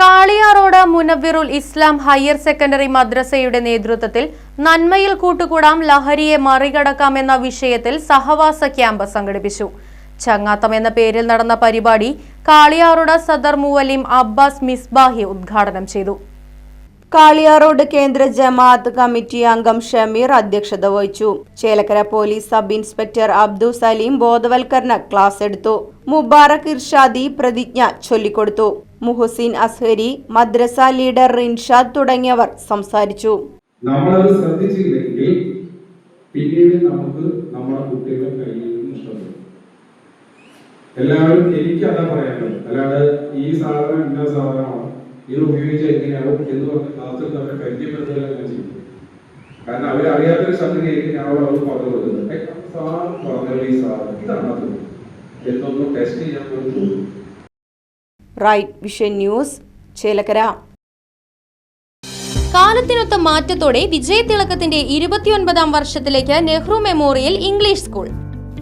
Kaliyarode Munavvirul Islam higher secondary മദ്രസയുടെ നേതൃത്വത്തിൽ നന്മയിൽ കൂട്ടുകൂടാം ലഹരിയെ മറികടക്കാം എന്ന വിഷയത്തിൽ സഹവാസ ക്യാമ്പ് സംഘടിപ്പിച്ചു. ചങ്ങാത്തം എന്ന പേരിൽ നടന്ന പരിപാടി കാളിയാറോട് സദർ മുവലിം അബ്ബാസ് മിസ്ബാഹി ഉദ്ഘാടനം ചെയ്തു. കാളിയാറോഡ് കേന്ദ്ര ജമാഅത്ത് കമ്മിറ്റി അംഗം ഷമീർ അധ്യക്ഷത വഹിച്ചു. Chelakkara police sub inspector Abdu Saleem ബോധവൽക്കരണ ക്ലാസ് എടുത്തു. മുബാറക് ഇർഷാദി പ്രതിജ്ഞ ചൊല്ലിക്കൊടുത്തു. മുഹസിൻ അസ്ഹരി മദ്രസ ലീഡർ റിൻഷാദ് തുടങ്ങിയവർ സംസാരിച്ചു. നമ്മളത് ശ്രദ്ധിച്ചില്ലെങ്കിൽ പിന്നീട് നമുക്ക് നമ്മുടെ നഷ്ടപ്പെടും എല്ലാവരും എനിക്ക് അതാ പറയാനുള്ളത്. അല്ലാതെ ഈ സാധനം ഇന്ന സാധനമാണ്? ഇത് ഉപയോഗിച്ച് എങ്ങനെയാവും എന്ന് പറഞ്ഞ് ക്ലാസ്സിൽ തന്നെ പരിചയപ്പെടുത്തുകയല്ല ഞാൻ ചെയ്യും. കാരണം അവർ അറിയാത്തൊരു സംഗതിയായിരിക്കും ഞാൻ അവിടെ അവർ പറഞ്ഞു കൊടുക്കുന്നത്. "ഏയ്, സാർ പറഞ്ഞല്ലോ ഈ സാർ. ഇതാണ് അത്. എന്നൊന്നും ടെസ്റ്റ് ചെയ്യാൻ പോലും റൈറ്റ് വിഷൻ ന്യൂസ് ചേലക്കര. കാലത്തിനൊത്ത മാറ്റത്തോടെ വിജയതിളക്കത്തിന്റെ ഇരുപത്തിയൊൻപതാം വർഷത്തിലേക്ക് നെഹ്റു മെമ്മോറിയൽ ഇംഗ്ലീഷ് സ്കൂൾ.